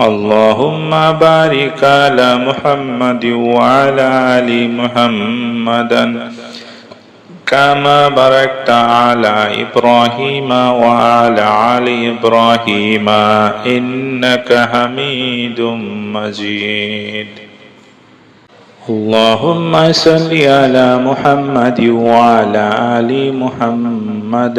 اللهم بارك على محمد وعلى آل محمد كما باركت على إبراهيم وعلى آل إبراهيم إنك حميد مجيد. اللهم صل على محمد وعلى آل محمد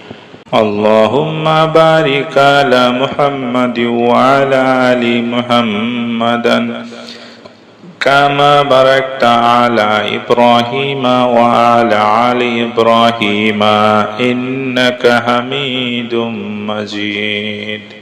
اللهم بارك على محمد وعلى آل محمد كما باركت على إبراهيم وعلى آل إبراهيم إنك حميد مجيد